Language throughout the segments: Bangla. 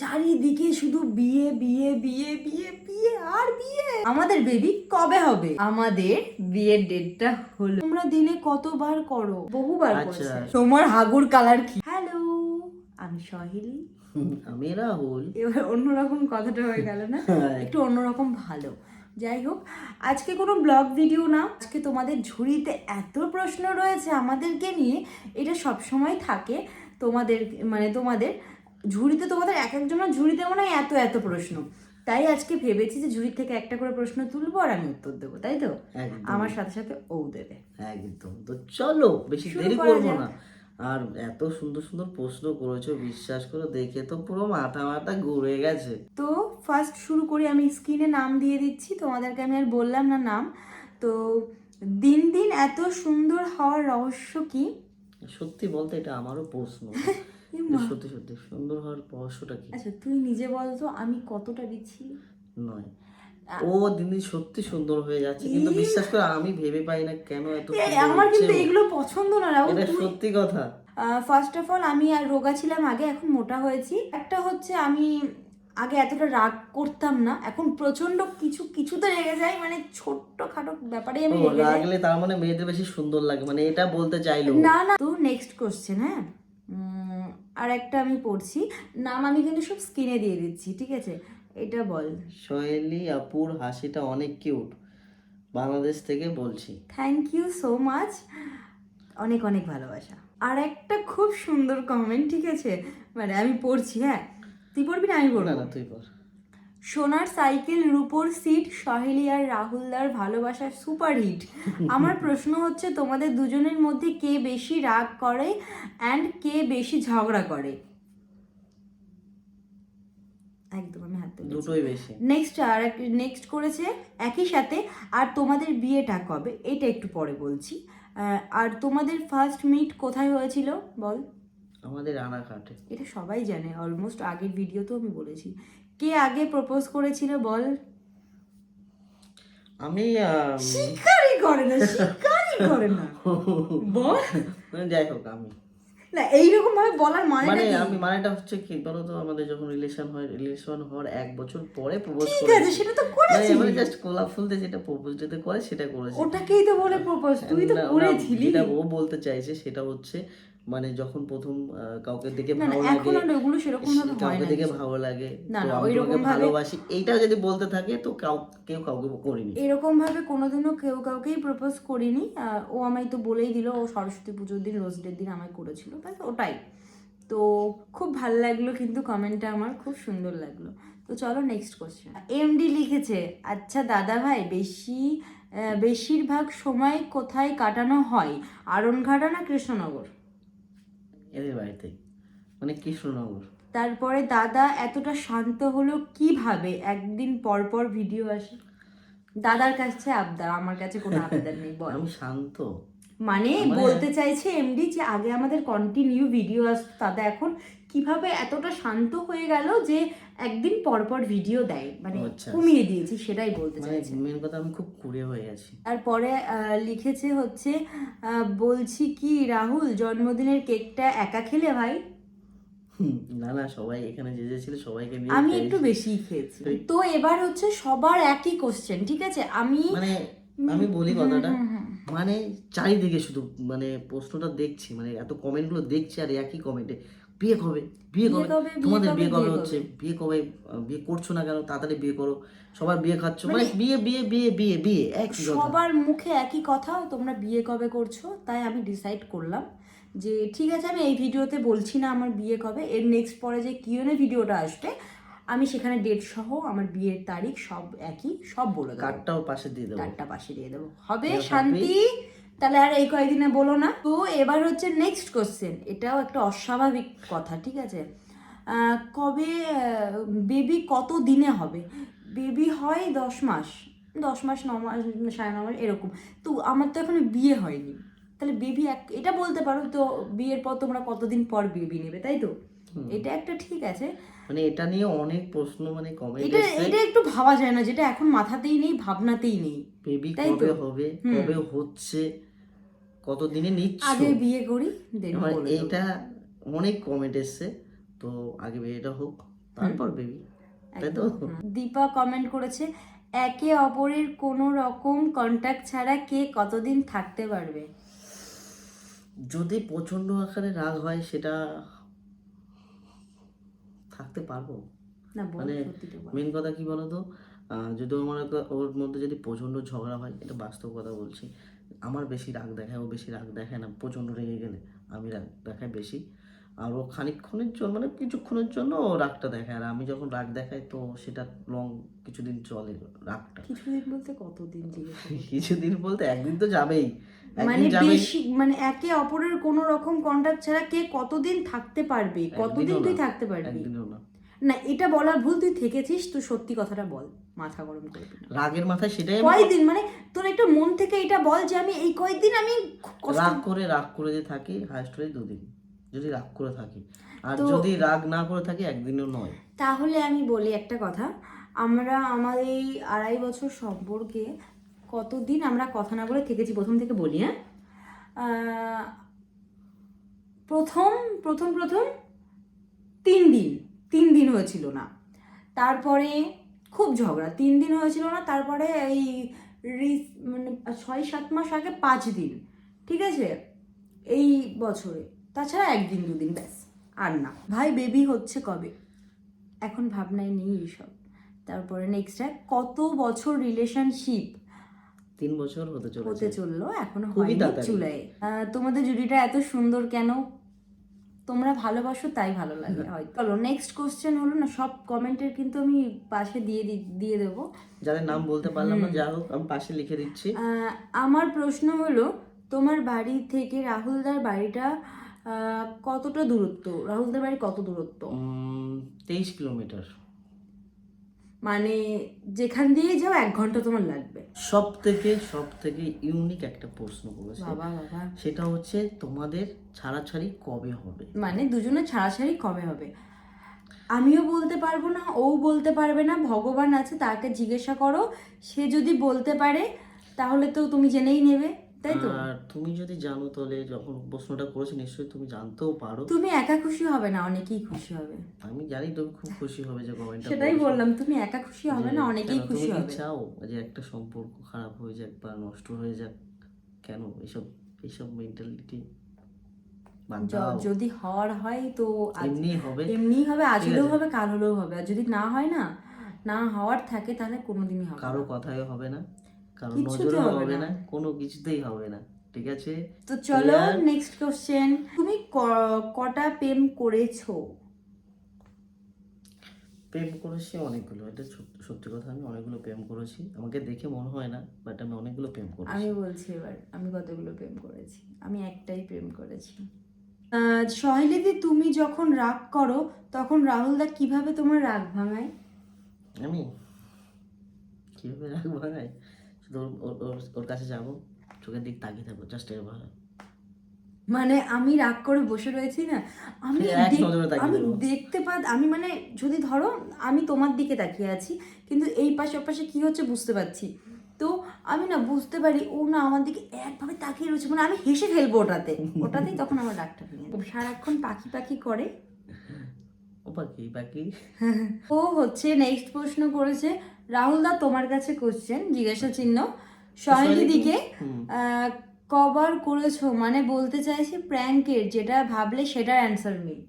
চারিদিকে শুধু বিয়ে বিয়ে বিয়ে বিয়ে বিয়ে আর বিয়ে। আমাদের বেবি কবে হবে? আমাদের বিয়ের ডেটটা হলো। তোমরা দিনে কতবার করো? বহুবার আচ্ছা। করছ। তোমার হাগুর কালার কি? হ্যালো আমি সহিলি। আমি রাহুল। এবার অন্যরকম কথাটা হয়ে গেল না? একটু অন্যরকম ভালো। যাই হোক আজকে কোনো ব্লগ ভিডিও না। আজকে তোমাদের ঝুড়িতে এত প্রশ্ন রয়েছে আমাদেরকে নিয়ে। এটা সব সময় থাকে। তোমাদের মানে তোমাদের ঝুড়িতে তোমাদের এক একজনের ঝুড়িতে মনে হয় এত এত প্রশ্ন। তাই আজকে ভেবেছি যে ঝুড়ি থেকে একটা করে প্রশ্ন তুলবো আর আমি উত্তর দেবো তাই তো? আমার সাথে সাথে ও দেবে। একদম। তো চলো বেশি দেরি করব না। আর এত সুন্দর সুন্দর প্রশ্ন করেছ বিশ্বাস করো দেখে তো পুরো মাথা মাথা ঘুরে গেছে। তো ফার্স্ট শুরু করি আমি স্ক্রিনে নাম দিয়ে দিচ্ছি তোমাদেরকে আমি আর বললাম না নাম। তো দিন দিন এত সুন্দর হওয়ার রহস্য কি? সত্যি বলতে এটা আমারও প্রশ্ন। সত্যি সত্যি। সুন্দর হওয়ার রহস্যটা কি? আচ্ছা তুই নিজে বলতো আমি কতটা দিচ্ছি? নয়। ও দিন দিন সত্যি সুন্দর হয়ে যাচ্ছে কিন্তু বিশ্বাস করে আমি ভেবে পাই না কেন এত আমার কিন্তু এগুলো পছন্দ না রাহুল এটা সত্যি কথা। ফার্স্ট অফ অল আমি আর রোগা ছিলাম আগে এখন মোটা হয়েছি। একটা হচ্ছে আমি আগে এতটা রাগ করতাম না এখন প্রচণ্ড কিছু কিছুতে রেগে যাই মানে ছোট্ট খাটো ব্যাপারে আমি ও, রেগে যাই। রাগলে তার মানে মেয়েদের বেশি সুন্দর লাগে মানে এটা বলতে চাইলো না না তো নেক্সট কোশ্চেন হ্যাঁ? আর একটা আমি পড়ছি। নাম আমি কিন্তু সব স্ক্রিনে দিয়ে দিচ্ছি ঠিক আছে? এটা বল। সোহেলি আপুর হাসিটা অনেক কিউট বাংলাদেশ থেকে বলছি। থ্যাংক ইউ সো মাচ অনেক অনেক ভালোবাসা। আর একটা খুব সুন্দর কমেন্ট ঠিক আছে? মানে আমি পড়ছি হ্যাঁ? তুই পড়বি না? আমি পড়ব। না তুই বল সোনার সাইকেল রূপোর সিট সহেলি আর রাহুলদার ভালোবাসার সুপার হিট আমার প্রশ্ন হচ্ছে তোমাদের দুজনের মধ্যে কে বেশি রাগ করে অ্যান্ড কে বেশি ঝগড়া করে? একদম আমি হাত দুটোই বেশি। নেক্সট আর নেক্সট করেছে একই সাথে আর তোমাদের বিয়েটা কবে? এটা একটু পরে বলছি। আর তোমাদের ফার্স্ট মিট কোথায় হয়েছিল? বল। আমাদের রানাঘাটে। এটা সবাই জানে অলমোস্ট আগের ভিডিওতেও আমি বলেছি। কে আগে প্রপোজ করেছিল বল? আমি স্বীকারই করে না স্বীকারই করে না। বল। মানে যাই হোক আমি। না এইরকম ভাবে বলার মানে মানে আমি মানেটা হচ্ছে কি বলো তো আমাদের যখন রিলেশন হয় রিলেশন হওয়ার এক বছর পরে প্রপোজ ঠিক করে আছে সেটা তো করেছি। মানে জাস্ট গোলাপ ফুল দিয়ে যেটা প্রপোজ যেটা করে সেটা করেছে। ওটাকেই তো বলে প্রপোজ তুই তো করেছিলি। যেটা ও বলতে চাইছে সেটা হচ্ছে মানে যখন প্রথম কাউকে দেখে ভালো লাগে কাউকে দেখে ভালো লাগে তো আমি ভালোবাসি। এইটা যদি বলতে থাকে তো কাউ কেউ কাউকে করিনি। এরকম ভাবে কোনোদিনও কেউ কাউকেই প্রপোজ করিনি। ও আমায় তো বলেই দিল ও সরস্বতী পুজোর দিন রোজ ডের দিন আমায় করেছিল ব্যাস ওটাই। তো খুব ভালো লাগল কিন্তু কমেন্টটা আমার খুব সুন্দর লাগল। তো চলো নেক্সট কোশ্চেন এমডি লিখেছে আচ্ছা দাদা ভাই বেশি বেশিরভাগ সময় কোথায় কাটানো হয়? আরনঘাটা না কৃষ্ণনগর? এদের বাড়িতে। মানে কৃষ্ণনগর। তারপরে দাদা এতটা শান্ত হলো কীভাবে? একদিন পর পর ভিডিও আসে। দাদার কাছে আবদার আমার কাছে কোনো আবদার নেই বল। আমি শান্ত। মানে মানে- বলতে চাইছে এমডি যে আগে আমাদের কন্টিনিউ ভিডিও আসতো দাদা এখন কীভাবে এতটা শান্ত হয়ে গেল যে একদিন পর পর ভিডিও দেয়? মানে আচ্ছা। কমিয়ে দিয়েছি সেটাই বলতে মানে চাইছে। মেন কথা আমি খুব কুড়ে হয়ে গেছি তারপরে আহ, লিখেছে হচ্ছে বলছি কি রাহুল জন্মদিনের কেকটা একা খেলে ভাই? না না সবাই এখানে যে যে ছিল সবাইকে নিয়ে আমি একটু বেশি খেয়েছি। তো এবার হচ্ছে সবার একই কোশ্চেন ঠিক আছে? আমি মানে আমি বলি কথাটা হুম, হুম, মানে চারিদিকে শুধু মানে প্রশ্নটা দেখছি মানে এত কমেন্টগুলো দেখছি আর একই কমেন্টে বিয়ে কবে? বিয়ে কবে? তোমাদের বিয়ে কবে হচ্ছে? বিয়ে কবে বিয়ে করছ না কেন? তাড়াতাড়ি বিয়ে করো। সবার বিয়ে খাচ্ছ? মানে বিয়ে বিয়ে বিয়ে বিয়ে বিয়ে একই কথা। সবার মুখে একই কথা তোমরা বিয়ে কবে করছ? তাই আমি ডিসাইড করলাম যে ঠিক আছে আমি এই ভিডিওতে বলছি না আমার বিয়ে কবে। এর নেক্সট পরে যে কিউনে ভিডিওটা আসবে আমি সেখানে ডেট সহ আমার বিয়ের তারিখ সব একই সব বলে দেবো। কার্ডটাও পাশে দিয়ে দেবো। চারটা পাশে দিয়ে দেবো। হবে। শান্তি? তাহলে আর এই কয়েকদিনে বলো না। তো এবার হচ্ছে নেক্সট কোশ্চেন এটাও একটা অস্বাভাবিক কথা ঠিক আছে? কবে বেবি কত দিনে হবে? বেবি হয় দশ মাস দশ মাস ন মাস সাড়ে ন মাস এরকম। তো আমার তো এখনও বিয়ে হয়নি। তাহলে বেবি এক এটা বলতে পারো তো বিয়ের পর তোমরা কতদিন পর বেবি নেবে তাই তো? এটা একটা ঠিক আছে। মানে এটা নিয়ে অনেক প্রশ্ন মানে কমেন্ট এটা এটা একটু ভাবা যায় না যেটা এখন মাথাতেই নেই ভাবনাতেই নেই। বেবি? কবে হবে কবে হচ্ছে? কত দিনে নিচ্ছ? আগে বিয়ে করি আমার এইটা অনেক কমেন্ট এসছে তো আগে বিয়েটা হোক তারপর বেবি তাই তো? দীপা কমেন্ট করেছে একে অপরের কোনো রকম কন্ট্যাক্ট ছাড়া কে কতদিন থাকতে পারবে? যদি প্রচণ্ড আকারে রাগ হয় সেটা থাকতে পারব। মানে মেন কথা কি বলতো? যদি আমার ওর মধ্যে যদি প্রচণ্ড ঝগড়া হয় এটা বাস্তব কথা বলছি। আমার বেশি রাগ দেখায় ও বেশি রাগ দেখায় না প্রচণ্ড রেগে গেলে আমি রাগ দেখাই বেশি। আর ও খানিকক্ষণের জন্য মানে কিছুক্ষণের জন্য ও রাগটা দেখায়। আর আমি যখন রাগ দেখাই তো সেটা লং কিছুদিন চলে রাগটা। কিছুদিন বলতে কতদিন? কিছুদিন বলতে একদিন তো যাবেই। মানে বেশি মানে একে অপরের কোনো রকম কন্ট্যাক্ট ছাড়া কে কতদিন থাকতে পারবে? কতদিন তুই থাকতে পারবি? একদিনও না। না এটা বলার ভুল তুই থেকেছিস তুই সত্যি কথাটা বল। মাথা গরম করবি না। রাগের মাথায় সেটাই কয়দিন? মানে তোর একটা মন থেকে এটা বল যে আমি এই কয়েকদিন আমি রাগ করে রাগ করে যে থাকি হায়েস্ট হলে দুদিন। যদি রাগ করে থাকি। আর যদি রাগ না করে থাকি একদিনও নয়। তাহলে আমি বলি একটা কথা। আমরা আমার এই আড়াই বছর সম্পর্কে কতদিন আমরা কথা না বলে থেকেছি প্রথম থেকে বলি হ্যাঁ? প্রথম প্রথম প্রথম তিন দিন। তিন দিন হয়েছিল না। তারপরে খুব ঝগড়া তিন দিন হয়েছিল না তারপরে এই রিস- মানে ছয় সাত মাস আগে পাঁচ দিন ঠিক আছে? এই বছরে। তাছাড়া একদিন দুদিন ব্যাস আর না। ভাই বেবি হচ্ছে কবে? এখন ভাবনায় নেই এইসব। তারপরে নেক্সট কত বছর রিলেশনশিপ তিন বছর হতে হতে চলল এখনও খুবই হয়নি আহ, তোমাদের জুটিটা এত সুন্দর কেন? তোমরা ভালোবাসো তাই ভালো লাগে। হয়তো চলো নেক্সট কোশ্চেন হলো না সব কমেন্টের কিন্তু আমি পাশে দিয়ে দিয়ে দেব। যাদের নাম বলতে পারলাম না যা হোক আমি পাশে লিখে দিচ্ছি। আমার প্রশ্ন হলো তোমার বাড়ি থেকে রাহুলদার বাড়িটা কতটা দূরত্ব? রাহুলদার বাড়ি কত দূরত্ব? তেইশ কিলোমিটার। মানে যেখান দিয়ে যাও এক ঘণ্টা তোমার লাগবে। সব থেকে সব থেকে ইউনিক একটা প্রশ্ন করেছে। বাবা বাবা। সেটা হচ্ছে তোমাদের ছাড়াছাড়ি কবে হবে? মানে দুজনে ছাড়াছাড়ি কবে হবে? আমিও বলতে পারব না ও বলতে পারবে না ভগবান আছে তাকে জিজ্ঞাসা করো। সে যদি বলতে পারে তাহলে তো তুমি জেনেই নেবে। তাই তো? আর তুমি যদি জানো তাহলে যখন প্রশ্নটা করেছ নিশ্চয়ই তুমি জানতেও পারো। তুমি একা খুশি হবে না অনেকেই খুশি হবে। আমি জানি তুমি খুব খুশি হবে যে কমেন্টটা সেটাই বললাম তুমি একা খুশি হবে না অনেকেই খুশি হবে। চাও যে একটা সম্পর্ক খারাপ হয়ে যাক বা নষ্ট হয়ে যাক? কেন? এসব এসব মেন্টালিটি যদি হওয়ার হয় তো এমনি হবে। এমনিই হবে আজ হলেও হবে কাল হলেও হবে। আর যদি না হয় না না হওয়ার থাকে তাহলে কোনোদিনই হবে কারও কথাই হবে না। কারও কিচ্ছুতে নজরে হবে না। কোনো কিছুতেই হবে না ঠিক আছে? তো চলো নেক্সট কোশ্চেন তুমি কটা প্রেম করেছ? প্রেম করেছি অনেকগুলো এটা সত্যি কথা আমি অনেকগুলো প্রেম করেছি। আমাকে দেখে মনে হয় না বাট আমি অনেকগুলো প্রেম করেছি। আমি বলছি এবার আমি কতগুলো প্রেম করেছি? আমি একটাই প্রেম করেছি। আহ, সহেলিদি তুমি যখন রাগ করো তখন রাহুলদা কীভাবে তোমার রাগ ভাঙায়? আমি? কীভাবে রাখব ভাই শুধু ওর- কাছে যাব চোখের দিক তাকিয়ে থাকব জাস্ট মানে আমি রাগ করে বসে রয়েছি না আমি আমি দেখতে পা আমি মানে যদি ধরো আমি তোমার দিকে তাকিয়ে আছি কিন্তু এই পাশে ওপাশে কি হচ্ছে বুঝতে পারছি। তো আমি না বুঝতে পারি ও না আমার দিকে একভাবে তাকিয়ে রয়েছে মানে আমি হেসে ফেলব ওটাতে। ওটাতেই তখন আমার রাগটা ভেঙে সারাক্ষণ পাখি পাখি করে। ও বাকি বাকি ও হচ্ছে নেক্সট প্রশ্ন করেছে রাহুল দা তোমার কাছে কোশ্চেন জিজ্ঞাসা চিহ্ন। সহেলি দিকে হুম। কবার করেছ মানে বলতে চাইছি প্র্যাঙ্কের যেটা ভাবলে সেটার অ্যান্সার নেই।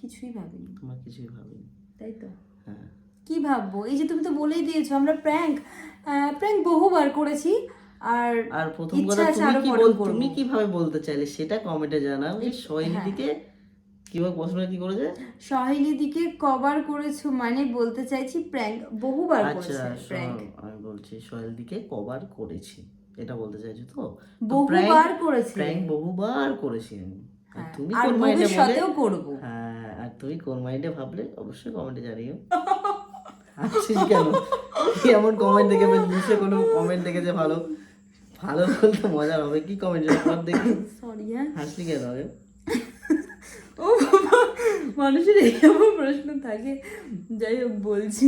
কিছুই ভাবিনি। তোমার কিছুই ভাবিনি। তাই তো? হ্যাঁ। কি ভাববো? এই যে তুমি তো বলেই দিয়েছ আমরা প্র্যাঙ্ক প্র্যাঙ্ক বহুবার করেছি আর আর প্রথম কথা তুমি কি বল তুমি কীভাবে বলতে চাইলে সেটা কমেন্টে জানাও যে সোহেলি হ্যাঁ। দিকে কীভাবে প্রশ্ন কি করেছে? সহেলি দিকে কবার করেছ মানে বলতে চাইছি প্র্যাঙ্ক বহুবার আচ্ছা করেছে প্র্যাঙ্ক আমি বলছি সোহেল দিকে কবার করেছি এটা বলতে চাইছো তো? বহুবার করেছি। প্র্যাঙ্ক বহুবার করেছি আমি। হ্যাঁ, তুমি কোন মাইন্ডে বলে করব। হ্যাঁ আর তুমি কোন মাইন্ডে ভাবলে অবশ্যই কমেন্টে জানিও। হাসছিস কেন কি এমন কমেন্ট দেখে নিশ্চয় কোনো কমেন্ট দেখেছে ভালো। ভালো বলতে মজার হবে। কি কমেন্ট দেখি। সরি হ্যাঁ। হাসলি কেন ও মানুষের এরকম প্রশ্ন থাকে যাই হোক বলছি।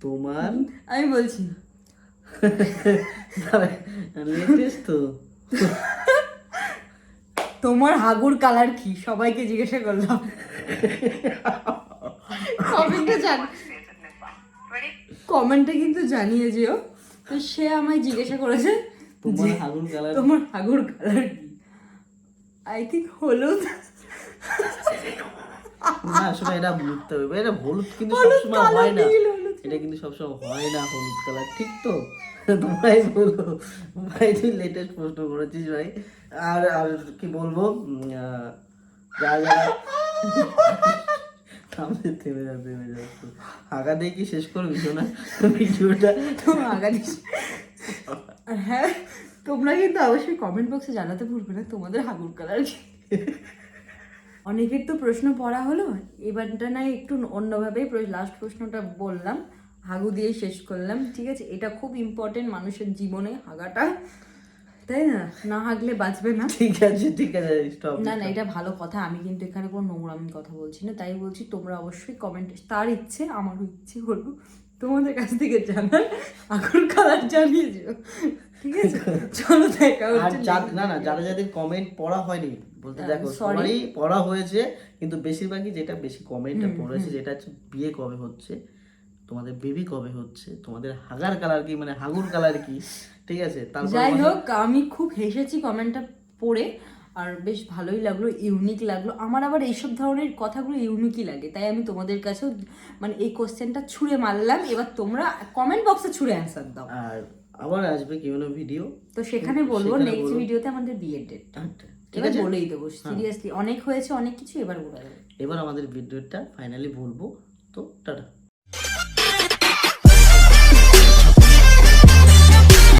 তোমার? আমি বলছি। লেটেস্ট তো। তোমার হাগুর কালার কি? সবাইকে জিজ্ঞাসা করলাম। কমেন্টে জান কমেন্টে কিন্তু জানিয়ে যেও তো সে আমায় জিজ্ঞাসা করেছে তোমার আগুন কালার তোমার হাগুর কালার কি? আই থিঙ্ক হলুদ। না আসলে এটা বুঝতে হবে। এটা হলুদ কিন্তু সবসময় হয় না। এটা কিন্তু সবসময় হয় না হলুদ কালার ঠিক তো? ভাই বলো ভাই তুই লেটেস্ট প্রশ্ন করেছিস ভাই। আর আর কি বলব? আহ, যারা যারা থেমে যাচ্ছে থেমে যাচ্ছে হাগা দিয়ে কি শেষ করবি না ভিডিওটা তো আগা দিস হ্যাঁ তোমরা কিন্তু অবশ্যই কমেন্ট বক্সে জানাতে ভুলবে না তোমাদের হাগুর কালার অনেকের তো প্রশ্ন পড়া হলো এবারটা না একটু অন্যভাবেই লাস্ট প্রশ্নটা বললাম হাগু দিয়ে শেষ করলাম ঠিক আছে? এটা খুব ইম্পর্টেন্ট মানুষের জীবনে হাগাটা তাই না? না হাগলে বাঁচবে না। ঠিক আছে ঠিক আছে না না এটা ভালো কথা আমি কিন্তু এখানে কোনো নোংরামি কথা বলছি না তাই বলছি তোমরা অবশ্যই কমেন্ট তার ইচ্ছে আমারও ইচ্ছে হলো তোমাদের কাছ থেকে জানার আগুন কালার জানিয়ে দিও। ঠিক আছে? চলো দেখা হচ্ছে না না যারা যাদের কমেন্ট পড়া হয়নি বলতে দেখো সবারই পড়া হয়েছে কিন্তু বেশিরভাগই যেটা বেশি পড়েছে যেটা হচ্ছে বিয়ে কবে হচ্ছে তোমাদের বেবি কবে হচ্ছে তোমাদের হাগার কালার কি মানে হাগুর কালার কি ঠিক আছে? তারপর যাই হোক আমি খুব হেসেছি কমেন্টটা পড়ে আর বেশ ভালোই লাগল ইউনিক লাগল। আমার আবার এইসব ধরনের কথাগুলো ইউনিকই লাগে তাই আমি তোমাদের কাছেও মানে এই কোশ্চেনটা ছুঁড়ে মারলাম। এবার তোমরা কমেন্ট বক্সে ছুঁড়ে অ্যান্সার দাও। আর আবার আসবে কি কোনো ভিডিও তো সেখানে বলব নেক্সট ভিডিওতে আমাদের বিয়ের ডেট আচ্ছা, ঠিক এবার আছে? বলেই দেবো সিরিয়াসলি অনেক হয়েছে অনেক কিছু এবার বলে দেবো এবার আমাদের ভিডিওটা ফাইনালি বলব। তো টাটা।